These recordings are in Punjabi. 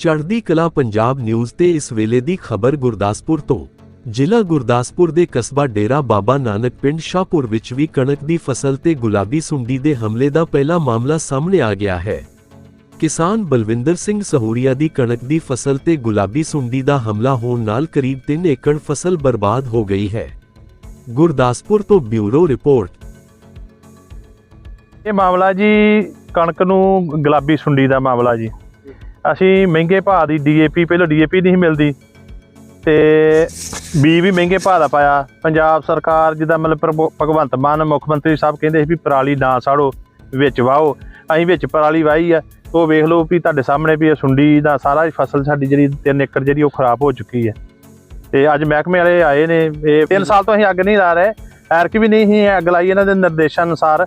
ਚੜ੍ਹਦੀ ਕਲਾ ਪੰਜਾਬ ਨਿਊਜ਼ ਤੇ ਇਸ ਵੇਲੇ ਦੀ ਖਬਰ ਗੁਰਦਾਸਪੁਰ ਤੋਂ। ਜ਼ਿਲ੍ਹਾ ਗੁਰਦਾਸਪੁਰ ਦੇ ਕਸਬਾ ਡੇਰਾ ਬਾਬਾ ਨਾਨਕ ਪਿੰਡ ਸ਼ਾਹਪੁਰ ਵਿੱਚ ਵੀ ਕਣਕ ਦੀ ਫਸਲ ਤੇ ਗੁਲਾਬੀ ਸੁੰਡੀ ਦੇ ਹਮਲੇ ਦਾ ਪਹਿਲਾ ਮਾਮਲਾ ਸਾਹਮਣੇ ਆ ਗਿਆ ਹੈ। ਕਿਸਾਨ ਬਲਵਿੰਦਰ ਸਿੰਘ ਸਹੂਰੀਆ ਦੀ ਕਣਕ ਦੀ ਫਸਲ ਤੇ ਗੁਲਾਬੀ ਸੁੰਡੀ ਦਾ ਹਮਲਾ ਹੋਣ ਨਾਲ ਕਰੀਬ 3 ਏਕੜ ਫਸਲ ਬਰਬਾਦ ਹੋ ਗਈ ਹੈ। ਗੁਰਦਾਸਪੁਰ ਤੋਂ ਬਿਊਰੋ ਰਿਪੋਰਟ। ਇਹ ਮਾਮਲਾ ਜੀ ਕਣਕ ਨੂੰ ਗੁਲਾਬੀ ਸੁੰਡੀ ਦਾ ਮਾਮਲਾ ਜੀ। ਅਸੀਂ ਮਹਿੰਗੇ ਭਾਅ ਦੀ ਡੀਏਪੀ ਪਹਿਲਾਂ ਡੀਏਪੀ ਨਹੀਂ ਮਿਲਦੀ ਤੇ ਬੀ ਵੀ ਮਹਿੰਗੇ ਭਾਅ ਦਾ ਪਾਇਆ। ਪੰਜਾਬ ਸਰਕਾਰ ਜਿਹਦਾ ਮਤਲਬ ਪ੍ਰਭੂ- ਭਗਵੰਤ ਮਾਨ ਮੁੱਖ ਮੰਤਰੀ ਸਾਹਿਬ ਕਹਿੰਦੇ ਸੀ ਵੀ ਪਰਾਲੀ ਨਾ ਸਾੜੋ, ਵਿੱਚ ਵਾਓ। ਅਸੀਂ ਵਿੱਚ ਪਰਾਲੀ ਵਾਹੀ ਆ। ਉਹ ਵੇਖ ਲਓ ਵੀ ਤੁਹਾਡੇ ਸਾਹਮਣੇ ਵੀ ਇਹ ਸੁੰਡੀ ਦਾ ਸਾਰਾ ਫਸਲ ਸਾਡੀ ਜਿਹੜੀ 3 ਏਕੜ ਜਿਹੜੀ ਉਹ ਖਰਾਬ ਹੋ ਚੁੱਕੀ ਹੈ। ਤੇ ਅੱਜ ਮਹਿਕਮੇ ਵਾਲੇ ਆਏ ਨੇ, ਇਹ 3 ਸਾਲ ਤੋਂ ਅਸੀਂ ਅੱਗ ਨਹੀਂ ਲਾ ਰਹੇ। ਐਰਕ ਵੀ ਨਹੀਂ ਸੀ ਅੱਗ ਲਾਈ ਇਹਨਾਂ ਦੇ ਨਿਰਦੇਸ਼ਾਂ ਅਨੁਸਾਰ।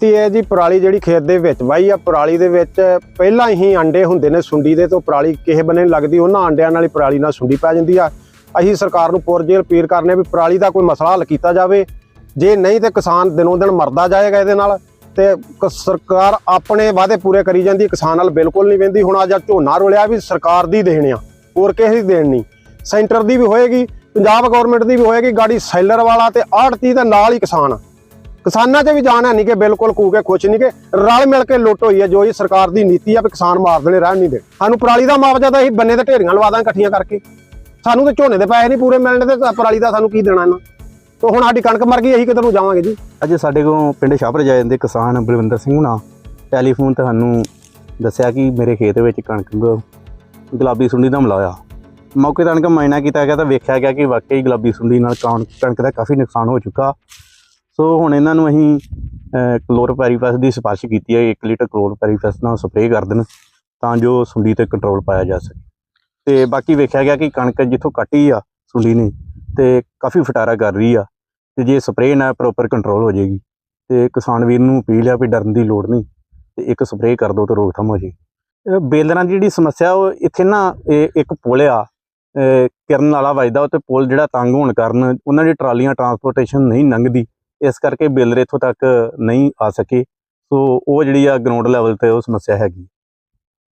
ਤੇ ਇਹ ਜੀ ਪਰਾਲੀ ਜਿਹੜੀ ਖੇਤ ਦੇ ਵਿੱਚ ਵਾਈ ਆ ਪਰਾਲੀ ਦੇ ਵਿੱਚ ਪਹਿਲਾਂ ਹੀ ਅੰਡੇ ਹੁੰਦੇ ਨੇ ਸੁੰਡੀ ਦੇ, ਤੋਂ ਪਰਾਲੀ ਕਿਸੇ ਬੰਨੇ ਨੀ ਲੱਗਦੀ, ਉਹਨਾਂ ਅੰਡਿਆਂ ਨਾਲ ਹੀ ਪਰਾਲੀ ਨਾਲ ਸੁੰਡੀ ਪੈ ਜਾਂਦੀ ਆ। ਅਸੀਂ ਸਰਕਾਰ ਨੂੰ ਪੁਰਜੇ ਅਪੀਲ ਕਰਨੇ ਵੀ ਪਰਾਲੀ ਦਾ ਕੋਈ ਮਸਲਾ ਹੱਲ ਕੀਤਾ ਜਾਵੇ। ਜੇ ਨਹੀਂ ਤੇ ਕਿਸਾਨ ਦਿਨੋਂ ਦਿਨ ਮਰਦਾ ਜਾਏਗਾ ਇਹਦੇ ਨਾਲ, ਤੇ ਕ- ਸਰਕਾਰ ਆਪਣੇ ਵਾਅਦੇ ਪੂਰੇ ਕਰੀ ਜਾਂਦੀ, ਕਿਸਾਨ ਨਾਲ ਬਿਲਕੁਲ ਨਹੀਂ ਵੰਦੀ। ਹੁਣ ਅੱਜ ਝੋਨਾ ਰੋਲਿਆ ਵੀ ਸਰਕਾਰ ਦੀ ਦੇਣ ਆ, ਹੋਰ ਕਿਸੇ ਦੀ ਦੇਣ ਨਹੀਂ। ਸੈਂਟਰ ਦੀ ਵੀ ਹੋਏਗੀ, ਪੰਜਾਬ ਗਵਰਨਮੈਂਟ ਦੀ ਵੀ ਹੋਏਗੀ, ਗਾੜੀ ਸੈਲਰ ਵਾਲਾ ਤੇ ਆੜਤੀ ਦੇ ਨਾਲ ਹੀ ਕਿਸਾਨ। ਕਿਸਾਨਾਂ 'ਚ ਵੀ ਜਾਣ ਹੈ ਨਹੀਂ ਕਿ ਬਿਲਕੁਲ ਕੂ ਕੇ ਖੁਸ਼ ਨਹੀਂ ਕਿ ਰਲ ਮਿਲ ਕੇ ਲੁੱਟ ਹੋਈ ਹੈ, ਜੋ ਇਹ ਸਰਕਾਰ ਦੀ ਨੀਤੀ ਆ ਵੀ ਕਿਸਾਨ ਮਾਰ ਦੇਣੇ, ਰਹਿਣ ਨਹੀਂ ਦੇ ਸਾਨੂੰ ਪਰਾਲੀ ਦਾ ਮੁਆਵਜ਼ਾ ਤਾਂ ਅਸੀਂ ਬੰਨੇ ਤੇ ਢੇਰੀਆਂ ਲਵਾ ਦਾਂ ਇਕੱਠੀਆਂ ਕਰਕੇ। ਸਾਨੂੰ ਤੇ ਝੋਨੇ ਦੇ ਪੈਸੇ ਨਹੀਂ ਪੂਰੇ ਮਿਲਣੇ ਤੇ ਪਰਾਲੀ ਦਾ ਸਾਨੂੰ ਕੀ ਦੇਣਾ ਇਹਨਾਂ? ਤੋਂ ਹੁਣ ਸਾਡੀ ਕਣਕ ਮਰ ਗਈ, ਅਸੀਂ ਕਿੱਧਰ ਨੂੰ ਜਾਵਾਂਗੇ ਜੀ? ਅੱਜ ਸਾਡੇ ਕੋਲ ਪਿੰਡ ਸ਼ਾਹਪੁਰ ਜਾ ਜਾਂਦੇ ਕਿਸਾਨ ਬਲਵਿੰਦਰ ਸਿੰਘ ਹੁਣਾ, ਟੈਲੀਫੋਨ ਤੇ ਸਾਨੂੰ ਦੱਸਿਆ ਕਿ ਮੇਰੇ ਖੇਤ ਵਿੱਚ ਕਣਕ ਗੁਲਾਬੀ ਸੁੰਡੀ ਦਾ ਹਮਲਾ ਹੋਇਆ ਮੌਕੇ ਤੇ ਆਣ ਮਾਇਨਾ ਕੀਤਾ ਗਿਆ ਤਾਂ ਵੇਖਿਆ ਗਿਆ ਕਿ ਵਾਕਈ ਗੁਲਾਬੀ ਸੁੰਡੀ ਨਾਲ ਕਣ- ਕਣਕ ਦਾ ਕਾਫੀ ਨੁਕਸਾਨ ਹੋ ਚੁੱਕਾ। ਸੋ ਹੁਣ ਇਹਨਾਂ ਨੂੰ ਅਸੀਂ ਕਲੋਰਪੈਰੀਫਾਸ ਦੀ ਸਿਫਾਰਿਸ਼ ਕੀਤੀ ਹੈ 1 ਲੀਟਰ ਕਲੋਰਪੈਰੀਫਾਸ ਨਾਲ ਸਪਰੇਅ ਕਰ ਦੇਣ ਤਾਂ ਜੋ ਸੁੰਡੀ ਤੇ ਕੰਟਰੋਲ ਪਾਇਆ ਜਾ ਸਕੇ। ਤੇ ਬਾਕੀ ਵੇਖਿਆ ਗਿਆ ਕਿ ਕਣਕ ਜਿੱਥੋਂ ਕੱਟੀ ਆ ਸੁੰਡੀ ਨੇ ਤੇ ਕਾਫੀ ਫਟਾਰਾ ਕਰ ਰਹੀ ਆ ਤੇ ਜੇ ਸਪਰੇਅ ਨਾਲ ਪ੍ਰੋਪਰ ਕੰਟਰੋਲ ਹੋ ਜਾਏਗੀ ਤੇ ਕਿਸਾਨ ਵੀਰ ਨੂੰ ਅਪੀਲ ਆ ਵੀ ਡਰਨ ਦੀ ਲੋੜ ਨਹੀਂ ਤੇ ਇੱਕ ਸਪਰੇਅ ਕਰ ਦੋ ਤੇ ਰੋਕਥਾਮ ਹੋ ਜਾਏਗੀ ਬੇਲਰਾਂ ਦੀ ਜਿਹੜੀ ਸਮੱਸਿਆ ਉਹ ਇੱਥੇ ਨਾ ਇਹ ਇੱਕ ਪੁਲ ਆ ਕਿਰਨ ਵਾਲਾ ਵੱਜਦਾ, ਉਹ ਤੇ ਪੁਲ ਜਿਹੜਾ ਤੰਗ ਹੋਣ ਕਾਰਨ ਉਹਨਾਂ ਦੀ ਟਰਾਲੀਆਂ ਟਰਾਂਸਪੋਰਟੇਸ਼ਨ ਨਹੀਂ ਲੰਘਦੀ। ਇਸ ਕਰਕੇ ਬੇਲਰ ਇੱਥੋਂ ਤੱਕ ਨਹੀਂ ਆ ਸਕੇ। ਸੋ ਉਹ ਜਿਹੜੀ ਆ ਗਰਾਊਂਡ ਲੈਵਲ ਤੇ ਉਹ ਸਮੱਸਿਆ ਹੈਗੀ।